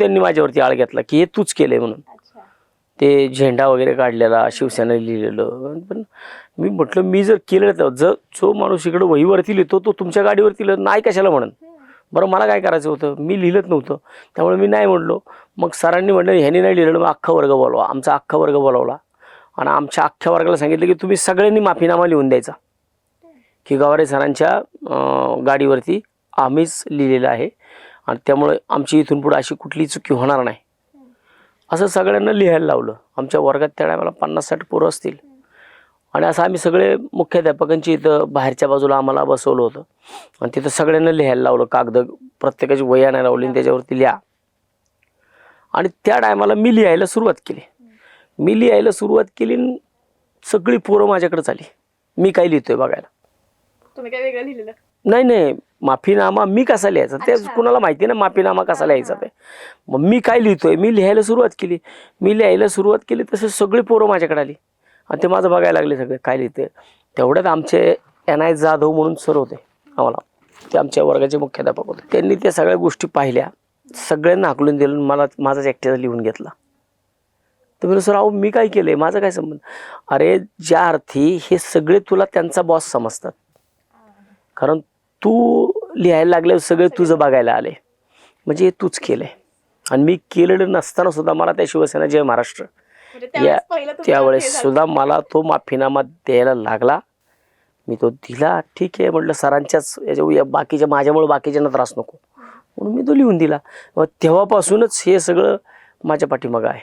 त्यांनी माझ्यावरती आळ घेतला की हे तूच केलंय म्हणून. ते झेंडा वगैरे काढलेला शिवसेना लिहिलेलं. पण मी म्हटलं मी जर केलं तर जर जो माणूस इकडं वहीवरती लिहितो तो तुमच्या गाडीवरती लिहिलं नाही कशाला म्हणून. बरं मला काय करायचं होतं? मी लिहिलंच नव्हतं. त्यामुळे मी नाही म्हणलो. मग सरांनी म्हटलं ह्यानी नाही लिहिलं मग अख्खा वर्ग बोलवा. आमचा अख्खा वर्ग बोलावला. आणि आमच्या अख्ख्या वर्गाला सांगितलं की तुम्ही सगळ्यांनी माफीनामा लिहून द्यायचा. की गवारे सरांच्या गाडीवरती आम्हीच लिहिलेलं आहे. आणि त्यामुळे आमची इथून पुढे अशी कुठली चुकी होणार नाही. असं सगळ्यांना लिहायला लावलं. आमच्या वर्गात त्या टायमाला पन्नास साठ पोरं असतील. आणि असं आम्ही सगळे मुख्याध्यापकांची इथं बाहेरच्या बाजूला आम्हाला बसवलं होतं. आणि तिथं सगळ्यांना लिहायला लावलं. कागद प्रत्येकाची आणायला लावली आणि त्याच्यावरती लिहा. आणि त्या टायमाला मी लिहायला सुरुवात केली. मी लिहायला सुरुवात केली सगळी पोरं माझ्याकडेच आली मी काय लिहितोय बघायला. तुम्ही काय वेगळं लिहिलेलं? नाही नाही. माफीनामा मी कसा लिहायचा? ते. कुणाला माहिती ना माफीनामा कसा लिहायचा ते. मग मी काय लिहितोय? मी लिहायला सुरुवात केली. मी लिहायला सुरुवात केली तसे सगळी पोरं माझ्याकडे आली. आणि ते माझं बघायला लागले सगळे काय लिहिते तेवढ्यात आमचे एन आय जाधव म्हणून सर होते आम्हाला. ते आमच्या वर्गाचे मुख्याध्यापक होते. त्यांनी त्या सगळ्या गोष्टी पाहिल्या. सगळ्यांना हाकलून दिलं मला माझाच एकट्याचा लिहून घेतला. तर मी सर अहो मी काय केलंय? माझा काय संबंध? अरे ज्या अर्थी हे सगळे तुला त्यांचा बॉस समजतात. कारण तू लिहायला लागल्यावर सगळे तुझं बघायला आले म्हणजे हे तूच केलंय. आणि मी केलेलं नसताना सुद्धा मला त्या शिवसेना जय महाराष्ट्र म्हणजे या त्यावेळेस. सुद्धा मला तो माफीनामा द्यायला लागला. मी तो दिला. ठीक आहे म्हटलं सरांच्याच याच्या बाकीच्या माझ्यामुळे बाकीच्यांना त्रास नको. म्हणून मी तो लिहून दिला. तेव्हापासूनच हे सगळं माझ्या पाठीमागं आहे.